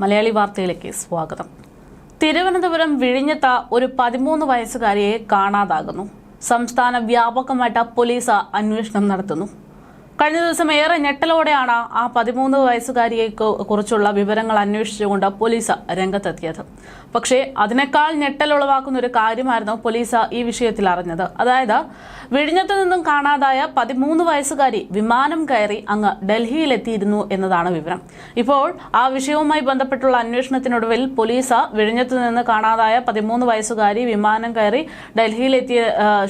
മലയാളി വാർത്തയിലേക്ക് സ്വാഗതം. തിരുവനന്തപുരം വിഴിഞ്ഞത്ത് ഒരു പതിമൂന്ന് വയസ്സുകാരിയെ കാണാതാകുന്നു. സംസ്ഥാന വ്യാപകമായിട്ട് പോലീസ് അന്വേഷണം നടത്തുന്നു. കഴിഞ്ഞ ദിവസം ഏറെ ഞെട്ടലോടെയാണ് ആ പതിമൂന്ന് വയസ്സുകാരിയെ കുറിച്ചുള്ള വിവരങ്ങൾ അന്വേഷിച്ചുകൊണ്ട് പോലീസ് രംഗത്തെത്തിയത്. പക്ഷേ അതിനേക്കാൾ ഞെട്ടലുളവാക്കുന്ന ഒരു കാര്യമായിരുന്നു പോലീസ് ഈ വിഷയത്തിൽ അറിഞ്ഞത്. അതായത് വിഴിഞ്ഞത്തു നിന്നും കാണാതായ പതിമൂന്ന് വയസ്സുകാരി വിമാനം കയറി അങ്ങ് ഡൽഹിയിലെത്തിയിരുന്നു എന്നതാണ് വിവരം. ഇപ്പോൾ ആ വിഷയവുമായി ബന്ധപ്പെട്ടുള്ള അന്വേഷണത്തിനൊടുവിൽ പോലീസ് വിഴിഞ്ഞത്തു നിന്ന് കാണാതായ പതിമൂന്ന് വയസ്സുകാരി വിമാനം കയറി ഡൽഹിയിലെത്തിയ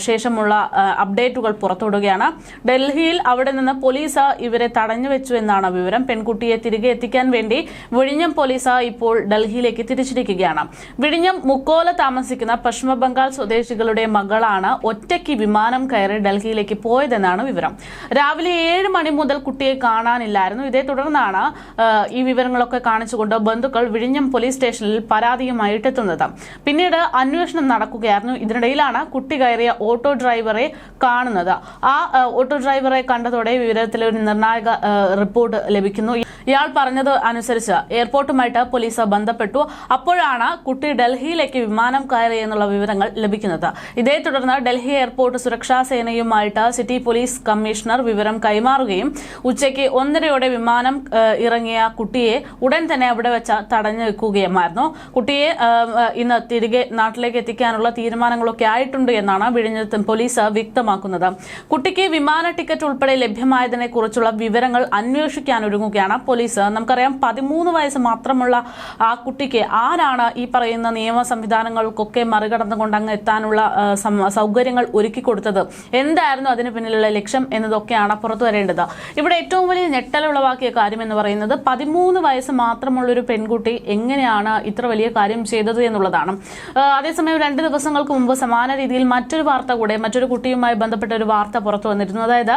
ശേഷമുള്ള അപ്ഡേറ്റുകൾ പുറത്തുവിടുകയാണ്. ഡൽഹിയിൽ അവിടെ നിന്ന് പോലീസ് ഇവരെ തടഞ്ഞു വെച്ചു എന്നാണ് വിവരം. പെൺകുട്ടിയെ തിരികെ എത്തിക്കാൻ വേണ്ടി വിഴിഞ്ഞം പോലീസ് ഇപ്പോൾ ഡൽഹിയിലേക്ക് തിരിച്ചിരിക്കുകയാണ്. വിഴിഞ്ഞം മുക്കോല താമസിക്കുന്ന പശ്ചിമ ബംഗാൾ സ്വദേശികളുടെ മകളാണ് ഒറ്റയ്ക്ക് വിമാനം കയറി ഡൽഹിയിലേക്ക് പോയതെന്നാണ് വിവരം. രാവിലെ ഏഴ് മണി മുതൽ കുട്ടിയെ കാണാനില്ലായിരുന്നു. ഇതേ തുടർന്നാണ് ഈ വിവരങ്ങളൊക്കെ കാണിച്ചുകൊണ്ട് ബന്ധുക്കൾ വിഴിഞ്ഞം പോലീസ് സ്റ്റേഷനിൽ പരാതിയുമായിട്ടെത്തുന്നത് പിന്നീട് അന്വേഷണം നടക്കുകയായിരുന്നു. ഇതിനിടയിലാണ് കുട്ടി കയറിയ ഓട്ടോ ഡ്രൈവറെ കാണുന്നത്. ആ ഓട്ടോ ഡ്രൈവറെ കണ്ടതോടെ വിവരത്തിൽ ഒരു നിർണായക റിപ്പോർട്ട് ലഭിക്കുന്നു. ഇയാൾ പറഞ്ഞത് അനുസരിച്ച് എയർപോർട്ടുമായിട്ട് പോലീസ് ബന്ധപ്പെട്ടു. അപ്പോഴാണ് കുട്ടി ഡൽഹിയിലേക്ക് വിമാനം കയറി എന്നുള്ള വിവരങ്ങൾ ലഭിക്കുന്നത്. ഇതേ തുടർന്ന് ഡൽഹി എയർപോർട്ട് സുരക്ഷാ സേനയുമായിട്ട് സിറ്റി പോലീസ് കമ്മീഷണർ വിവരം കൈമാറുകയും ഉച്ചയ്ക്ക് ഒന്നരയോടെ വിമാനം ഇറങ്ങിയ കുട്ടിയെ ഉടൻ തന്നെ അവിടെ വെച്ച് തടഞ്ഞു വെക്കുകയുമായിരുന്നു. കുട്ടിയെ ഇന്ന് തിരികെ നാട്ടിലേക്ക് എത്തിക്കാനുള്ള തീരുമാനങ്ങളൊക്കെ ആയിട്ടുണ്ട് എന്നാണ് വിഴിഞ്ഞത്ത് പോലീസ് വ്യക്തമാക്കുന്നത്. കുട്ടിക്ക് വിമാന ടിക്കറ്റ് ഉൾപ്പെടെ ലഭ്യമായതിനെ കുറിച്ചുള്ള വിവരങ്ങൾ അന്വേഷിക്കാൻ ഒരുങ്ങുകയാണ് പോലീസ് നമുക്കറിയാം പതിമൂന്ന് വയസ്സ് മാത്രമുള്ള ആ കുട്ടിക്ക് ആരാണ് ഈ പറയുന്ന നിയമ സംവിധാനങ്ങൾക്കൊക്കെ മറികടന്നുകൊണ്ട് അങ്ങ് എത്താനുള്ള സൗകര്യങ്ങൾ ഒരുക്കി കൊടുത്തത്? എന്തായിരുന്നു അതിന് പിന്നിലുള്ള ലക്ഷ്യം എന്നതൊക്കെയാണ് പുറത്തു വരേണ്ടത്. ഇവിടെ ഏറ്റവും വലിയ ഞെട്ടലുളവാക്കിയ കാര്യം എന്ന് പറയുന്നത് പതിമൂന്ന് വയസ്സ് മാത്രമുള്ള ഒരു പെൺകുട്ടി എങ്ങനെയാണ് ഇത്ര വലിയ കാര്യം ചെയ്തത് എന്നുള്ളതാണ്. അതേസമയം രണ്ട് ദിവസങ്ങൾക്ക് മുമ്പ് സമാന രീതിയിൽ മറ്റൊരു വാർത്ത കൂടെ മറ്റൊരു കുട്ടിയുമായി ബന്ധപ്പെട്ട ഒരു വാർത്ത പുറത്തു വന്നിരുന്നു. അതായത്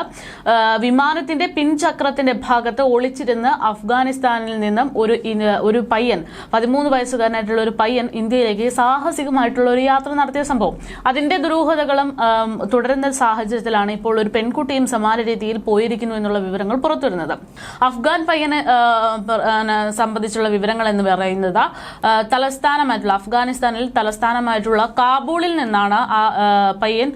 വിമാനത്തിന്റെ പിൻചക്രത്തിന്റെ ഭാഗത്ത് ഒളിച്ചിരുന്ന് അഫ്ഗാനിസ്ഥാനിൽ നിന്നും ഒരു ഒരു പയ്യൻ പതിമൂന്ന് വയസ്സുകാരനായിട്ടുള്ള ഒരു പയ്യൻ ഇന്ത്യയിലേക്ക് സാഹസികമായിട്ടുള്ള ഒരു യാത്ര നടത്തിയ സംഭവം. അതിന്റെ ദുരൂഹതകളും തുടരുന്ന സാഹചര്യത്തിലാണ് ഇപ്പോൾ ഒരു പെൺകുട്ടിയും സമാന രീതിയിൽ പോയിരിക്കുന്നു എന്നുള്ള വിവരങ്ങൾ പുറത്തുവരുന്നത്. അഫ്ഗാൻ പയ്യനെ സംബന്ധിച്ചുള്ള വിവരങ്ങൾ എന്ന് പറയുന്നത് തലസ്ഥാനമായിട്ടുള്ള അഫ്ഗാനിസ്ഥാനിൽ തലസ്ഥാനമായിട്ടുള്ള കാബൂളിൽ നിന്നാണ് ആ, പയ്യൻ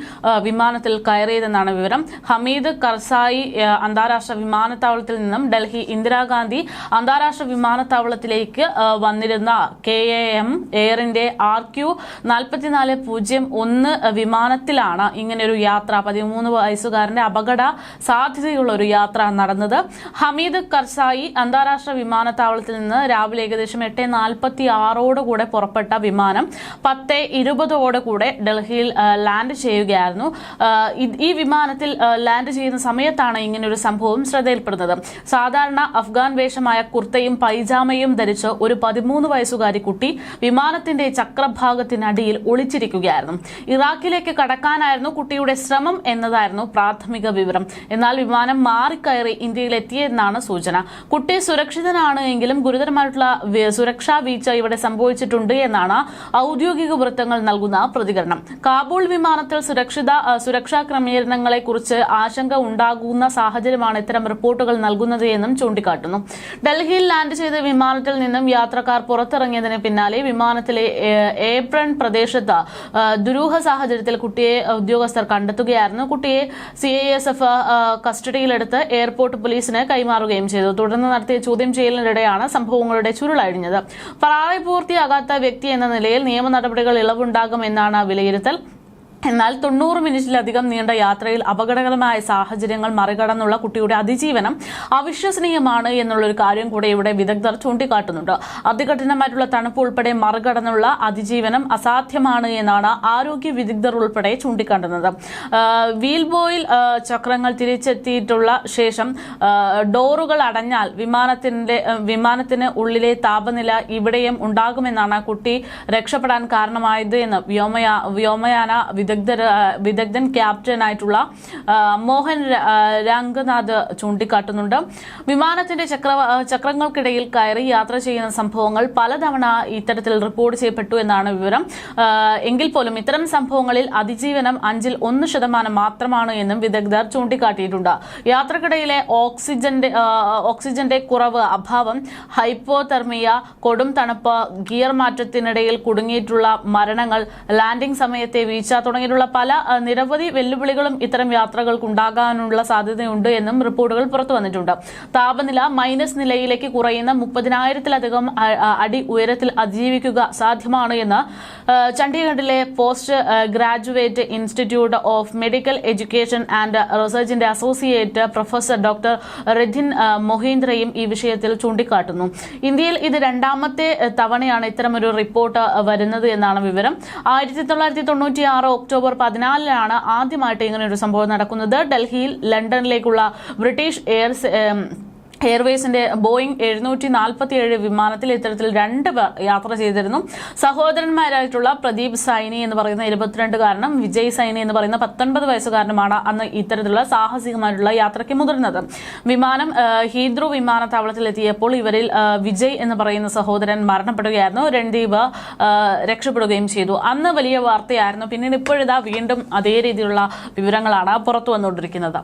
വിമാനത്തിൽ കയറിയതെന്നാണ് വിവരം. ഹമീദ് കർസായി അന്താരാഷ്ട്ര വിമാനത്താവളത്തിൽ നിന്നും ഡൽഹി ഇന്ദിരാഗാന്ധി അന്താരാഷ്ട്ര വിമാനത്താവളത്തിലേക്ക് വന്നിരുന്ന കെ എ എം എയറിന്റെ ആർ ക്യു നാൽപ്പത്തിനാല് പൂജ്യം ഒന്ന് വിമാനത്തിലാണ് ഇങ്ങനെ ഒരു യാത്ര പതിമൂന്ന് വയസ്സുകാരന്റെ അപകട സാധ്യതയുള്ള ഒരു യാത്ര നടന്നത്. ഹമീദ് കർസായി അന്താരാഷ്ട്ര വിമാനത്താവളത്തിൽ നിന്ന് രാവിലെ ഏകദേശം എട്ട് നാൽപ്പത്തി ആറോടുകൂടെ പുറപ്പെട്ട വിമാനം പത്ത് ഇരുപതോടെ കൂടെ ഡൽഹിയിൽ ലാൻഡ് ചെയ്യുകയായിരുന്നു. ഈ വിമാനത്തിൽ ലാൻഡ് ചെയ്യുന്ന സമയത്താണ് ഇങ്ങനെ ഒരു സംഭവം ശ്രദ്ധയിൽപ്പെടുന്നത്. സാധാരണ അഫ്ഗാൻ വേഷമായ കുർത്തയും പൈജാമയും ധരിച്ച് ഒരു പതിമൂന്ന് വയസ്സുകാരി കുട്ടി വിമാനത്തിന്റെ ചക്രഭാഗത്തിനടിയിൽ ഒളിച്ചിരിക്കുകയായിരുന്നു. ഇറാഖിലേക്ക് കടക്കാനായിരുന്നു കുട്ടിയുടെ ശ്രമം എന്നതായിരുന്നു പ്രാഥമിക വിവരം. എന്നാൽ വിമാനം മാറിക്കയറി ഇന്ത്യയിൽ എത്തിയെന്നാണ് സൂചന. കുട്ടി സുരക്ഷിതനാണ് എങ്കിലും ഗുരുതരമായിട്ടുള്ള സുരക്ഷാ വീഴ്ച ഇവിടെ സംഭവിച്ചിട്ടുണ്ട് എന്നാണ് ഔദ്യോഗിക വൃത്തങ്ങൾ നൽകുന്ന പ്രതികരണം. കാബൂൾ വിമാനത്തിൽ സുരക്ഷിത സുരക്ഷാ ക്രമീകരണങ്ങളെക്കുറിച്ച് ആശങ്ക ഉണ്ടാകുന്ന സാഹചര്യമാണ് ഇത്തരം റിപ്പോർട്ടുകൾ നൽകുന്നത് എന്നും ചൂണ്ടിക്കാട്ടുന്നു. ഡൽഹിയിൽ ലാൻഡ് ചെയ്ത വിമാനത്തിൽ നിന്നും യാത്രക്കാർ പുറത്തിറങ്ങിയതിന് പിന്നാലെ വിമാനത്തിലെ ഏപ്രൺ പ്രദേശത്ത് ദുരൂഹ സാഹചര്യത്തിൽ കുട്ടിയെ ഉദ്യോഗസ്ഥർ കണ്ടെത്തുകയായിരുന്നു. കുട്ടിയെ സി ഐ എസ് എഫ് കസ്റ്റഡിയിലെടുത്ത് എയർപോർട്ട് പോലീസിന് കൈമാറുകയും ചെയ്തു. തുടർന്ന് നടത്തിയ ചോദ്യം ചെയ്യലിനിടെയാണ് സംഭവങ്ങളുടെ ചുരുളഴിഞ്ഞത്. പ്രായപൂർത്തിയാകാത്ത വ്യക്തി എന്ന നിലയിൽ നിയമ നടപടികൾ ഇളവുണ്ടാകുമെന്നാണ് വിലയിരുത്തൽ. എന്നാൽ തൊണ്ണൂറ് മിനിറ്റിലധികം നീണ്ട യാത്രയിൽ അപകടകരമായ സാഹചര്യങ്ങൾ മറികടന്നുള്ള കുട്ടിയുടെ അതിജീവനം അവിശ്വസനീയമാണ് എന്നുള്ളൊരു കാര്യം കൂടെ ഇവിടെ വിദഗ്ധർ ചൂണ്ടിക്കാട്ടുന്നുണ്ട്. അതികഠിനമായിട്ടുള്ള തണുപ്പ് ഉൾപ്പെടെ മറികടന്നുള്ള അതിജീവനം അസാധ്യമാണ് എന്നാണ് ആരോഗ്യ വിദഗ്ധർ ഉൾപ്പെടെ ചൂണ്ടിക്കാട്ടുന്നത്. വീൽബോയിൽ വീൽ ബോയിൽ ചക്രങ്ങൾ തിരിച്ചെത്തിയിട്ടുള്ള ശേഷം ഡോറുകൾ അടഞ്ഞാൽ വിമാനത്തിന്റെ വിമാനത്തിന് ഉള്ളിലെ താപനില ഇവിടെയും ഉണ്ടാകുമെന്നാണ് കുട്ടി രക്ഷപ്പെടാൻ കാരണമായത് എന്ന് വ്യോമയാ വ്യോമയാന വിദഗ്ധർ വിദഗ്ധൻ ക്യാപ്റ്റനായിട്ടുള്ള മോഹൻ രംഗനാഥ് ചൂണ്ടിക്കാട്ടുന്നുണ്ട്. വിമാനത്തിന്റെ ചക്ര ചക്രങ്ങൾക്കിടയിൽ കയറി യാത്ര ചെയ്യുന്ന സംഭവങ്ങൾ പലതവണ ഇത്തരത്തിൽ റിപ്പോർട്ട് ചെയ്യപ്പെട്ടു എന്നാണ് വിവരം. എങ്കിൽ പോലും ഇത്തരം സംഭവങ്ങളിൽ അതിജീവനം അഞ്ചിൽ ഒന്ന് ശതമാനം മാത്രമാണ് എന്നും വിദഗ്ധർ ചൂണ്ടിക്കാട്ടിയിട്ടുണ്ട്. യാത്രക്കിടയിലെ ഓക്സിജന്റെ ഓക്സിജന്റെ കുറവ് അഭാവം ഹൈപ്പോതെർമിയ കൊടും തണുപ്പ് ഗിയർ മാറ്റത്തിനിടയിൽ കുടുങ്ങിയിട്ടുള്ള മരണങ്ങൾ ലാൻഡിംഗ് സമയത്തെ വീഴ്ച തുടങ്ങിയിട്ടുള്ള പല നിരവധി വെല്ലുവിളികളും ഇത്തരം യാത്രകൾക്ക് ഉണ്ടാകാനുള്ള സാധ്യതയുണ്ട് എന്നും റിപ്പോർട്ടുകൾ പുറത്തു വന്നിട്ടുണ്ട്. താപനില മൈനസ് നിലയിലേക്ക് കുറയുന്ന മുപ്പതിനായിരത്തിലധികം അടി ഉയരത്തിൽ അതിജീവിക്കുക സാധ്യമാണ് എന്ന് ചണ്ഡീഗഡിലെ post graduate institute of medical education and റിസർച്ചിന്റെ associate professor doctor റെഥിൻ മൊഹീന്ദ്രയും ഈ വിഷയത്തിൽ ചൂണ്ടിക്കാട്ടുന്നു. ഇന്ത്യയിൽ ഇത് രണ്ടാമത്തെ തവണയാണ് ഇത്തരമൊരു റിപ്പോർട്ട് വരുന്നത് എന്നാണ് വിവരം. ആയിരത്തി തൊള്ളായിരത്തി തൊണ്ണൂറ്റി ആറ് ഒക്ടോബർ പതിനാലിനാണ് ആദ്യമായിട്ട് ഇങ്ങനെ ഒരു സംഭവം നടക്കുന്നത്. ഡൽഹിയിൽ ലണ്ടനിലേക്കുള്ള ബ്രിട്ടീഷ് എയർ എയർവേസിന്റെ ബോയിങ് എഴുന്നൂറ്റി നാൽപ്പത്തി ഏഴ് വിമാനത്തിൽ ഇത്തരത്തിൽ രണ്ട് പേർ യാത്ര ചെയ്തിരുന്നു. സഹോദരന്മാരായിട്ടുള്ള പ്രദീപ് സൈനി എന്ന് പറയുന്ന ഇരുപത്തിരണ്ടുകാരനും വിജയ് സൈനി എന്ന് പറയുന്ന പത്തൊൻപത് വയസ്സുകാരനുമാണ് അന്ന് ഇത്തരത്തിലുള്ള സാഹസികമായിട്ടുള്ള യാത്രയ്ക്ക് മുതിർന്നത്. വിമാനം ഹീദ്രു വിമാനത്താവളത്തിൽ എത്തിയപ്പോൾ ഇവരിൽ വിജയ് എന്ന് പറയുന്ന സഹോദരൻ മരണപ്പെടുകയായിരുന്നു. രൺദീപ് രക്ഷപ്പെടുകയും ചെയ്തു. അന്ന് വലിയ വാർത്തയായിരുന്നു. പിന്നീട് ഇപ്പോഴിതാ വീണ്ടും അതേ രീതിയിലുള്ള വിവരങ്ങളാണ് പുറത്തു വന്നുകൊണ്ടിരിക്കുന്നത്.